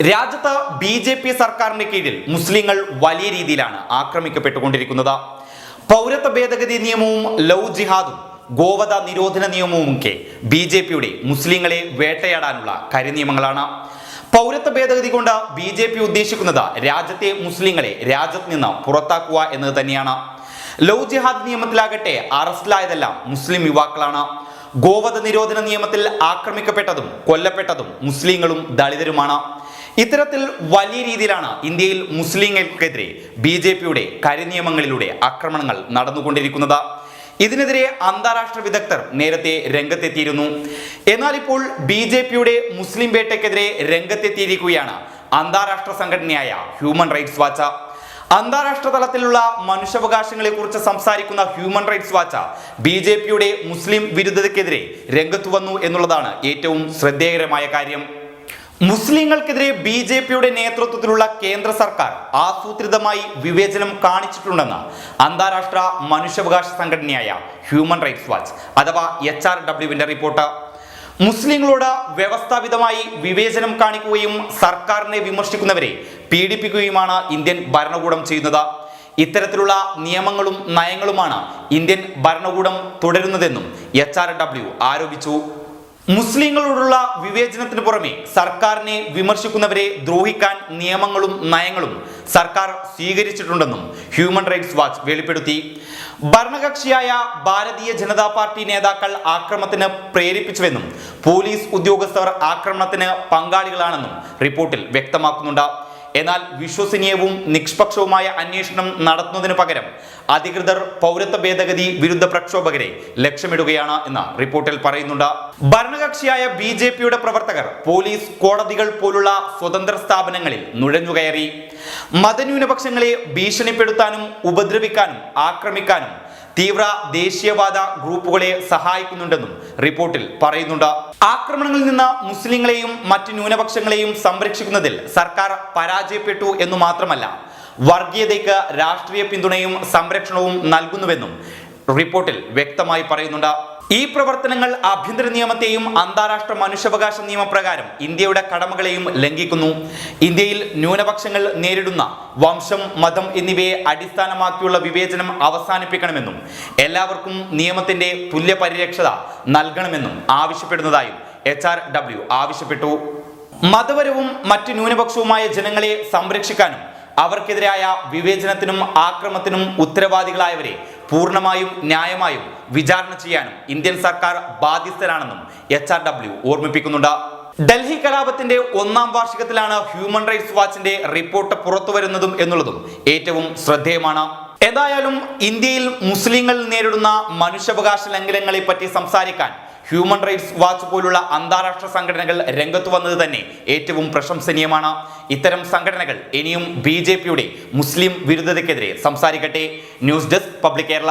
രാജ്യത്ത് B J P സർക്കാരിന്റെ കീഴിൽ മുസ്ലിങ്ങൾ വലിയ രീതിയിലാണ് ആക്രമിക്കപ്പെട്ടുകൊണ്ടിരിക്കുന്നത്. പൗരത്വ ഭേദഗതി നിയമവും ലവ് ജിഹാദും ഗോവധ നിരോധന നിയമവും ഒക്കെ ബി ജെ പിയുടെ മുസ്ലിങ്ങളെ വേട്ടയാടാനുള്ള കരിനിയമങ്ങളാണ്. പൗരത്വ ഭേദഗതി കൊണ്ട് ബി ജെ പി ഉദ്ദേശിക്കുന്നത് രാജ്യത്തെ മുസ്ലിങ്ങളെ രാജ്യത്ത് നിന്ന് പുറത്താക്കുക എന്നത് തന്നെയാണ്. ലവ് ജിഹാദ് നിയമത്തിലാകട്ടെ അറസ്റ്റിലായതെല്ലാം മുസ്ലിം യുവാക്കളാണ്. ഗോവധ നിരോധന നിയമത്തിൽ ആക്രമിക്കപ്പെട്ടതും കൊല്ലപ്പെട്ടതും മുസ്ലിങ്ങളും ദളിതരുമാണ്. ഇത്തരത്തിൽ വലിയ രീതിയിലാണ് ഇന്ത്യയിൽ മുസ്ലിങ്ങൾക്കെതിരെ ബി ജെ പിയുടെ കരിനിയമങ്ങളിലൂടെ ആക്രമണങ്ങൾ നടന്നുകൊണ്ടിരിക്കുന്നത്. ഇതിനെതിരെ അന്താരാഷ്ട്ര വിദഗ്ധർ നേരത്തെ രംഗത്തെത്തിയിരുന്നു. എന്നാൽ ഇപ്പോൾ ബി ജെ പിയുടെ മുസ്ലിം വേട്ടയ്ക്കെതിരെ രംഗത്തെത്തിയിരിക്കുകയാണ് അന്താരാഷ്ട്ര സംഘടനയായ ഹ്യൂമൻ റൈറ്റ്സ് വാച്ച്. അന്താരാഷ്ട്ര തലത്തിലുള്ള മനുഷ്യാവകാശങ്ങളെ കുറിച്ച് സംസാരിക്കുന്ന human rights watch B J പിയുടെ മുസ്ലിം വിരുദ്ധതയ്ക്കെതിരെ രംഗത്തു വന്നു എന്നുള്ളതാണ് ഏറ്റവും ശ്രദ്ധേയകരമായ കാര്യം. മുസ്ലിങ്ങൾക്കെതിരെ ബി ജെ പിയുടെ നേതൃത്വത്തിലുള്ള കേന്ദ്ര സർക്കാർ ആസൂത്രിതമായി വിവേചനം കാണിച്ചിട്ടുണ്ടെന്ന് അന്താരാഷ്ട്ര മനുഷ്യാവകാശ സംഘടനയായ ഹ്യൂമൻ റൈറ്റ്സ് വാച്ച് അഥവാ എച്ച് ആർ ഡബ്ല്യുവിന്റെ റിപ്പോർട്ട്. മുസ്ലിങ്ങളോട് വ്യവസ്ഥാപിതമായി വിവേചനം കാണിക്കുകയും സർക്കാരിനെ വിമർശിക്കുന്നവരെ പീഡിപ്പിക്കുകയുമാണ് ഇന്ത്യൻ ഭരണകൂടം ചെയ്യുന്നത്. ഇത്തരത്തിലുള്ള നിയമങ്ങളും നയങ്ങളുമാണ് ഇന്ത്യൻ ഭരണകൂടം തുടരുന്നതെന്നും എച്ച് ആർ ഡബ്ല്യു ആരോപിച്ചു. മുസ്ലിങ്ങളോടുള്ള വിവേചനത്തിന് പുറമെ സർക്കാരിനെ വിമർശിക്കുന്നവരെ ദ്രോഹിക്കാൻ നിയമങ്ങളും നയങ്ങളും സർക്കാർ സ്വീകരിച്ചിട്ടുണ്ടെന്നും ഹ്യൂമൻ റൈറ്റ്സ് വാച്ച് വെളിപ്പെടുത്തി. ഭരണകക്ഷിയായ ഭാരതീയ ജനതാ പാർട്ടി നേതാക്കൾ ആക്രമണത്തിന് പ്രേരിപ്പിച്ചുവെന്നും പോലീസ് ഉദ്യോഗസ്ഥർ ആക്രമണത്തിന് പങ്കാളികളാണെന്നും റിപ്പോർട്ടിൽ വ്യക്തമാക്കുന്നുണ്ട്. എന്നാൽ വിശ്വസനീയവും നിഷ്പക്ഷവുമായ അന്വേഷണം നടത്തുന്നതിന് പകരം അധികൃതർ പൗരത്വ ഭേദഗതി വിരുദ്ധ പ്രക്ഷോഭകരെ ലക്ഷ്യമിടുകയാണ് എന്ന് റിപ്പോർട്ടിൽ പറയുന്നുണ്ട്. ഭരണകക്ഷിയായ ബി ജെ പിയുടെ പ്രവർത്തകർ പോലീസ് കോടതികൾ പോലുള്ള സ്വതന്ത്ര സ്ഥാപനങ്ങളിൽ നുഴഞ്ഞുകയറി. മതന്യൂനപക്ഷങ്ങളെ ഭീഷണിപ്പെടുത്താനും ഉപദ്രവിക്കാനും ആക്രമിക്കാനും തീവ്ര ദേശീയവാദ ഗ്രൂപ്പുകളെ സഹായിക്കുന്നുണ്ടെന്നും റിപ്പോർട്ടിൽ പറയുന്നുണ്ട്. ആക്രമണങ്ങളിൽ നിന്ന് മുസ്ലിങ്ങളെയും മറ്റ് ന്യൂനപക്ഷങ്ങളെയും സംരക്ഷിക്കുന്നതിൽ സർക്കാർ പരാജയപ്പെട്ടു എന്നു മാത്രമല്ല വർഗീയതയ്ക്ക് രാഷ്ട്രീയ പിന്തുണയും സംരക്ഷണവും നൽകുന്നുവെന്നും റിപ്പോർട്ടിൽ വ്യക്തമായി പറയുന്നുണ്ട്. ഈ പ്രവർത്തനങ്ങൾ ആഭ്യന്തര നിയമത്തെയും അന്താരാഷ്ട്ര മനുഷ്യാവകാശ നിയമപ്രകാരം ഇന്ത്യയുടെ കടമകളെയും ലംഘിക്കുന്നു. ഇന്ത്യയിൽ ന്യൂനപക്ഷങ്ങൾ നേരിടുന്ന വംശം മതം എന്നിവയെ അടിസ്ഥാനമാക്കിയുള്ള വിവേചനം അവസാനിപ്പിക്കണമെന്നും എല്ലാവർക്കും നിയമത്തിന്റെ തുല്യ പരിരക്ഷത നൽകണമെന്നും ആവശ്യപ്പെടുന്നതായും എച്ച് ആർ ഡബ്ല്യു ആവശ്യപ്പെട്ടു. മതപരവും മറ്റ് ന്യൂനപക്ഷവുമായ ജനങ്ങളെ സംരക്ഷിക്കാനും അവർക്കെതിരായ വിവേചനത്തിനും ആക്രമത്തിനും ഉത്തരവാദികളായവരെ പൂർണമായും ന്യായമായും വിചാരണ ചെയ്യാനും ഇന്ത്യൻ സർക്കാർ ബാധ്യസ്ഥരാണെന്നും എച്ച് ആർ ഡബ്ല്യു ഓർമ്മിപ്പിക്കുന്നുണ്ട്. ഡൽഹി കലാപത്തിന്റെ ഒന്നാം വാർഷികത്തിലാണ് ഹ്യൂമൻ റൈറ്റ്സ് വാച്ചിന്റെ റിപ്പോർട്ട് പുറത്തുവരുന്നതും എന്നുള്ളതും ഏറ്റവും ശ്രദ്ധേയമാണ്. ഏതായാലും ഇന്ത്യയിൽ മുസ്ലിങ്ങൾ നേരിടുന്ന മനുഷ്യാവകാശ ലംഘനങ്ങളെ പറ്റി സംസാരിക്കാൻ ഹ്യൂമൻ റൈറ്റ്സ് വാച്ച് പോലുള്ള അന്താരാഷ്ട്ര സംഘടനകൾ രംഗത്ത് വന്നത് തന്നെ ഏറ്റവും പ്രശംസനീയമാണ്. ഇത്തരം സംഘടനകൾ ഇനിയും ബി മുസ്ലിം വിരുദ്ധതയ്ക്കെതിരെ സംസാരിക്കട്ടെ. News desk public Kerala.